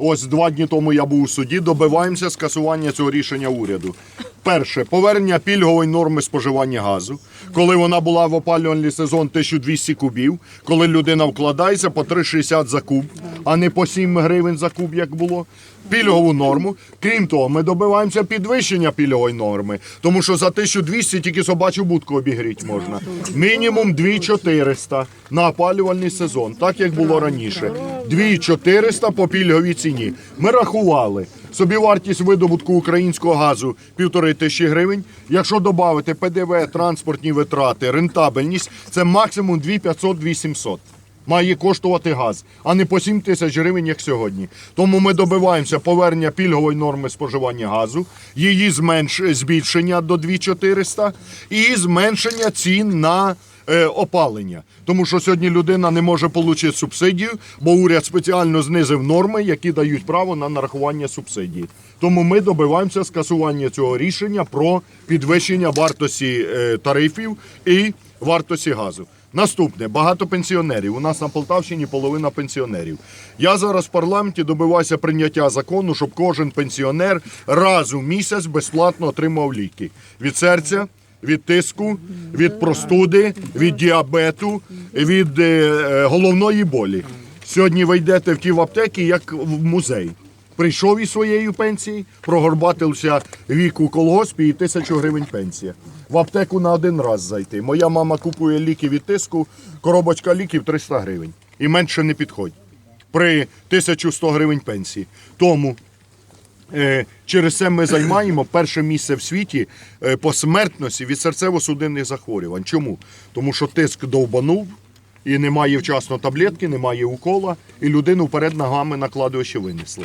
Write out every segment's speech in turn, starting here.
Ось два дні тому я був у суді. Добиваємося скасування цього рішення уряду. Перше повернення пільгової норми споживання газу, коли вона була в опалювальний сезон 1200 кубів, коли людина вкладається по 3,60 за куб, а не по 7 гривень за куб, як було. Пільгову норму. Крім того, ми добиваємося підвищення пільгової норми, тому що за 1200 тільки собачу будку обігріти можна. Мінімум 2400 на опалювальний сезон, так як було раніше. 2400 по пільговій ціні. Ми рахували. Собівартість видобутку українського газу півтори тисячі гривень. Якщо додати ПДВ, транспортні витрати, рентабельність, це максимум 2500-2700 має коштувати газ, а не по 7 тисяч гривень, як сьогодні. Тому ми добиваємося повернення пільгової норми споживання газу, її зменш... збільшення до 2400 і зменшення цін на е, опалення. Тому що сьогодні людина не може отримати субсидію, бо уряд спеціально знизив норми, які дають право на нарахування субсидії. Тому ми добиваємося скасування цього рішення про підвищення вартості е, тарифів і вартості газу. Наступне багато пенсіонерів. У нас на Полтавщині половина пенсіонерів. Я зараз в парламенті добиваюся прийняття закону, щоб кожен пенсіонер раз у місяць безплатно отримав ліки від серця. Від тиску, від простуди, від діабету, від е, е, головної болі. Сьогодні ви йдете в ті в аптеки, як в музей. Прийшов із своєю пенсією, прогорбатився вік у колгоспі і тисячу гривень пенсія. В аптеку на один раз зайти. Моя мама купує ліки від тиску, коробочка ліків 300 гривень. І менше не підходь. При 1100 гривень пенсії. Тому Е, Через це ми займаємо перше місце в світі е, по смертності від серцево-судинних захворювань. Чому? Тому що тиск довбанув і немає вчасно таблетки, немає укола, і людину вперед ногами на кладовище винесли.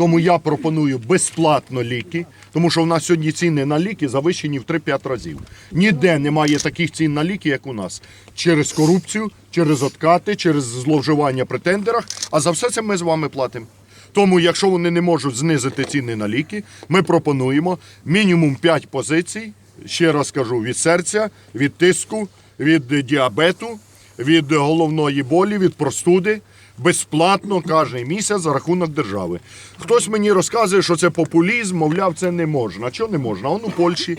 Тому я пропоную безплатно ліки, тому що в нас сьогодні ціни на ліки завищені в 3-5 разів. Ніде немає таких цін на ліки, як у нас. Через корупцію, через откати, через зловживання при тендерах. А за все це ми з вами платимо. Тому, якщо вони не можуть знизити ціни на ліки, ми пропонуємо мінімум 5 позицій, ще раз кажу, від серця, від тиску, від діабету, від головної болі, від простуди. Безплатно кожен місяць за рахунок держави. Хтось мені розказує, що це популізм, мовляв, це не можна. Чого не можна? Он у Польщі.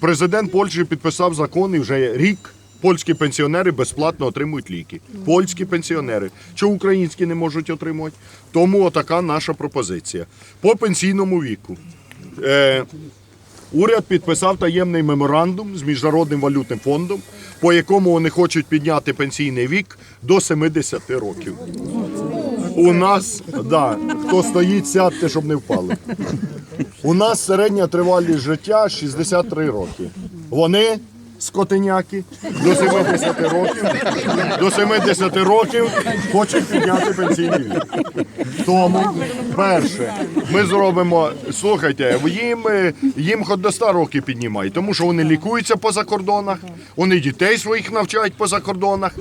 Президент Польщі підписав закон і вже рік польські пенсіонери безплатно отримують ліки. Польські пенсіонери. Чого українські не можуть отримувати? Тому отака наша пропозиція. По пенсійному віку. Е, Уряд підписав таємний меморандум з Міжнародним валютним фондом, по якому вони хочуть підняти пенсійний вік до 70 років. У нас, да, хто стоїть, сядьте, щоб не впали. У нас середня тривалість життя 63 роки. Вони скотиняки до 70 років, до 70 років хочуть підняти пенсійний вік. Тому, перше, ми зробимо, слухайте, їм, їм хоч до 100 років піднімають, тому що вони лікуються по закордонах, вони дітей своїх навчають по закордонах,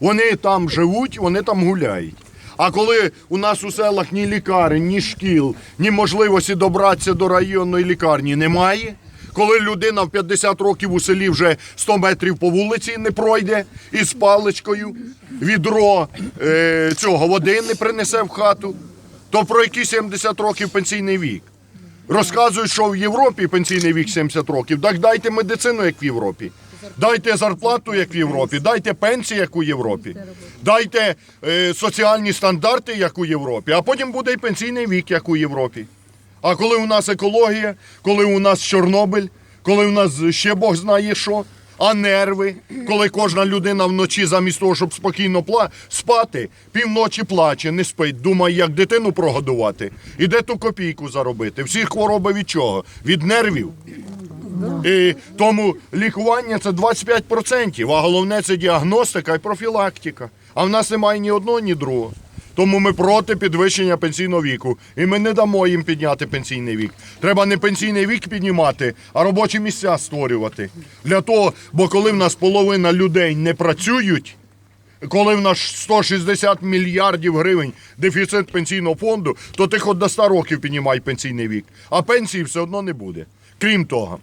вони там живуть, вони там гуляють. А коли у нас у селах ні лікарень, ні шкіл, ні можливості добратися до районної лікарні немає, коли людина в 50 років у селі вже 100 метрів по вулиці не пройде із паличкою, відро е, цього води не принесе в хату, то про які 70 років пенсійний вік? Розказують, що в Європі пенсійний вік 70 років. Так дайте медицину, як в Європі. Дайте зарплату, як в Європі, дайте пенсії, як у Європі, дайте е, соціальні стандарти, як у Європі, а потім буде і пенсійний вік, як у Європі. А коли у нас екологія, коли у нас Чорнобиль, коли у нас ще Бог знає що, а нерви, коли кожна людина вночі замість того, щоб спокійно пла... спати, півночі плаче, не спить, думає, як дитину прогодувати, і де ту копійку заробити. Всі хвороби від чого? Від нервів. І тому лікування це 25%, а головне це діагностика і профілактика. А в нас немає ні одного, ні другого. Тому ми проти підвищення пенсійного віку. І ми не дамо їм підняти пенсійний вік. Треба не пенсійний вік піднімати, а робочі місця створювати. Для того, бо коли в нас половина людей не працюють, коли в нас 160 мільярдів гривень дефіцит пенсійного фонду, то ти хоч до 100 років піднімай пенсійний вік, а пенсії все одно не буде. Крім того,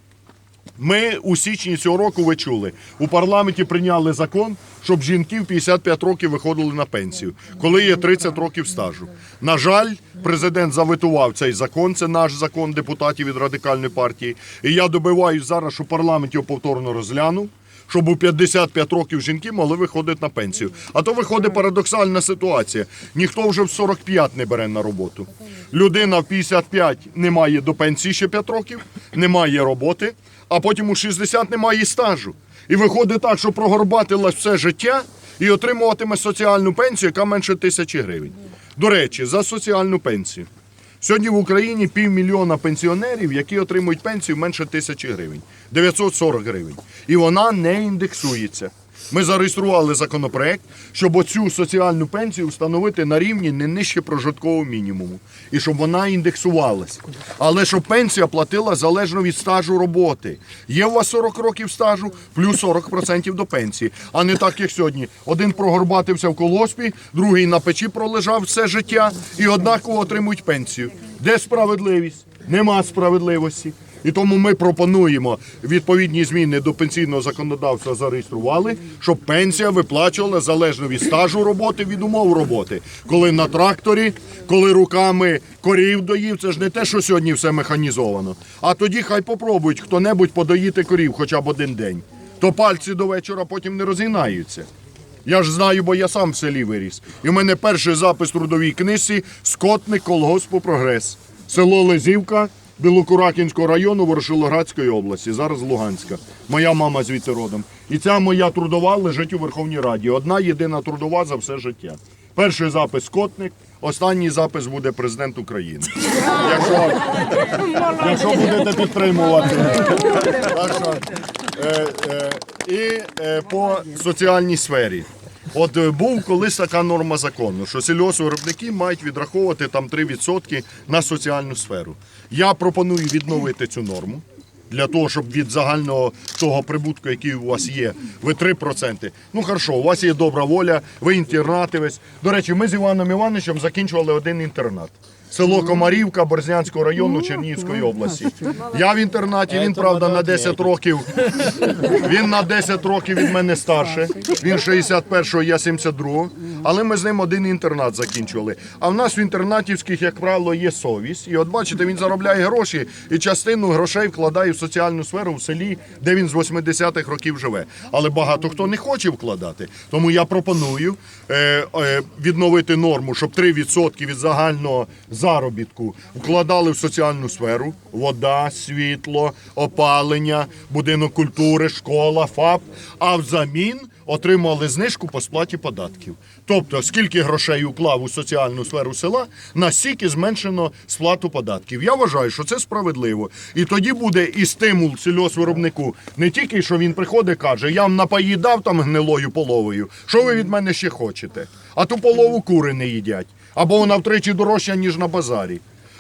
Ми у січні цього року ви чули, у парламенті прийняли закон, щоб жінки в 55 років виходили на пенсію, коли є 30 років стажу. На жаль, президент заветував цей закон. Це наш закон депутатів від радикальної партії. І я добиваюсь зараз, що парламент його повторно розглянув. Щоб у 55 років жінки могли виходити на пенсію. А то виходить парадоксальна ситуація. Ніхто вже в 45 не бере на роботу. Людина в 55 не має до пенсії ще 5 років, не має роботи, а потім у 60 немає стажу. І виходить так, що прогорбатилась все життя і отримуватиме соціальну пенсію, яка менше тисячі гривень. До речі, за соціальну пенсію. Сьогодні в Україні півмільйона пенсіонерів, які отримують пенсію менше тисячі гривень, 940 гривень. І вона не індексується. Ми зареєстрували законопроект, щоб оцю соціальну пенсію встановити на рівні не нижче прожиткового мінімуму. І щоб вона індексувалась. Але щоб пенсія платила залежно від стажу роботи. Є у вас 40 років стажу, плюс 40% до пенсії. А не так, як сьогодні. Один прогорбатився в колоспі, другий на печі пролежав все життя і однаково отримують пенсію. Де справедливість? Нема справедливості. І тому ми пропонуємо відповідні зміни до пенсійного законодавства зареєстрували, щоб пенсія виплачувала залежно від стажу роботи, від умов роботи. Коли на тракторі, коли руками корів доїв, це ж не те, що сьогодні все механізовано. А тоді хай попробують хто-небудь подоїти корів хоча б один день. То пальці до вечора потім не розгинаються. Я ж знаю, бо я сам в селі виріс. І в мене перший запис в трудовій книжці Скотник колгоспу Прогрес. Село Лизівка Білокуракінського району Ворошилоградської області, зараз Луганська. Моя мама звідти родом. І ця моя трудова лежить у Верховній Раді. Одна єдина трудова за все життя. Перший запис Скотник, останній запис буде президент України. Якщо, якщо будете підтримувати. Так що, е, е, і е, по соціальній сфері. От е, був колись така норма закону, що сільгоспвиробники мають відраховувати там 3% на соціальну сферу. Я пропоную відновити цю норму. Для того, щоб від загального того прибутку, який у вас є, ви 3%. Ну хорошо, у вас є добра воля, ви інтернативець. До речі, ми з Іваном Івановичем закінчували один інтернат. Село Комарівка Борзнянського району Чернігівської області. Я в інтернаті, він, правда, на 10 років. Він на 10 років від мене старше. Він 61-го, я 72-го. Але ми з ним один інтернат закінчували. А в нас в інтернатівських, як правило, є совість. І от бачите, він заробляє гроші і частину грошей вкладає в соціальну сферу в селі, де він з 80-х років живе. Але багато хто не хоче вкладати. Тому я пропоную е, е, відновити норму, щоб 3% від загального заробітку вкладали в соціальну сферу: вода, світло, опалення, будинок культури, школа, ФАП. А взамін отримали знижку по сплаті податків. Тобто, скільки грошей уклав у соціальну сферу села, настільки зменшено сплату податків. Я вважаю, що це справедливо. І тоді буде і стимул сільгоспвиробнику не тільки, що він приходить, каже, я вам напої дав там гнилою половою. Що ви від мене ще хочете? А ту полову кури не їдять. Або вона втричі дорожча, ніж на базарі.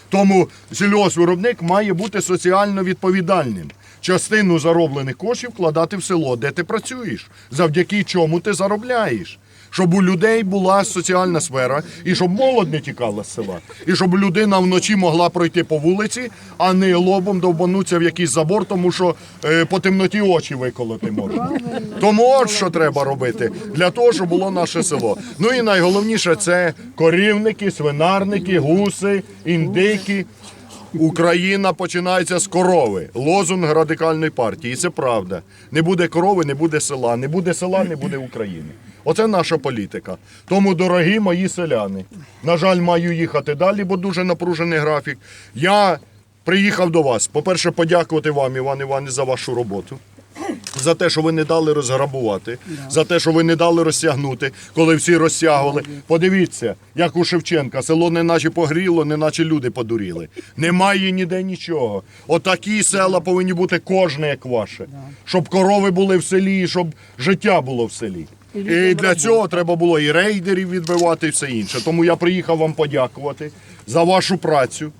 Тому сільгоспвиробник має бути соціально відповідальним. Частину зароблених коштів вкладати в село, де ти працюєш, завдяки чому ти заробляєш. Щоб у людей була соціальна сфера, і щоб молодь не тікала з села, і щоб людина вночі могла пройти по вулиці, а не лобом довбануться в якийсь забор, тому що е, по темноті очі виколоти можна. Тому от що треба робити для того, щоб було наше село. Ну і найголовніше це корівники, свинарники, гуси, індики. Україна починається з корови. Лозунг радикальної партії. І це правда. Не буде корови, не буде села. Не буде села, не буде України. Оце наша політика. Тому, дорогі мої селяни, на жаль, маю їхати далі, бо дуже напружений графік. Я приїхав до вас. По-перше, подякувати вам, Іван Іванович, за вашу роботу. За те, що ви не дали розграбувати, за те, що ви не дали розтягнути, коли всі розтягували. Подивіться, як у Шевченка, село не наче погріло, не наче люди подуріли. Немає ніде нічого. Отакі села повинні бути кожне, як ваше. Щоб корови були в селі, щоб життя було в селі. І для цього треба було і рейдерів відбивати, і все інше. Тому я приїхав вам подякувати за вашу працю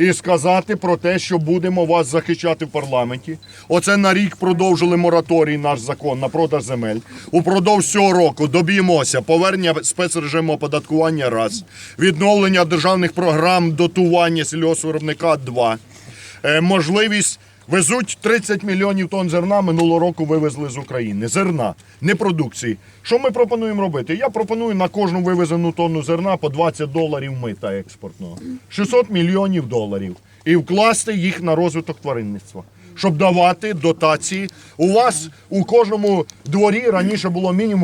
і сказати про те, що будемо вас захищати в парламенті. Оце на рік продовжили мораторій наш закон на продаж земель. Упродовж цього року доб'ємося повернення спецрежиму оподаткування раз, відновлення державних програм дотування сільгоспвиробника два, Е, можливість Везуть 30 мільйонів тонн зерна минулого року вивезли з України. Зерна, не продукції. Що ми пропонуємо робити? Я пропоную на кожну вивезену тонну зерна по 20 доларів мита експортного. 600 мільйонів доларів. І вкласти їх на розвиток тваринництва. Щоб давати дотації. У вас у кожному дворі раніше було мінімум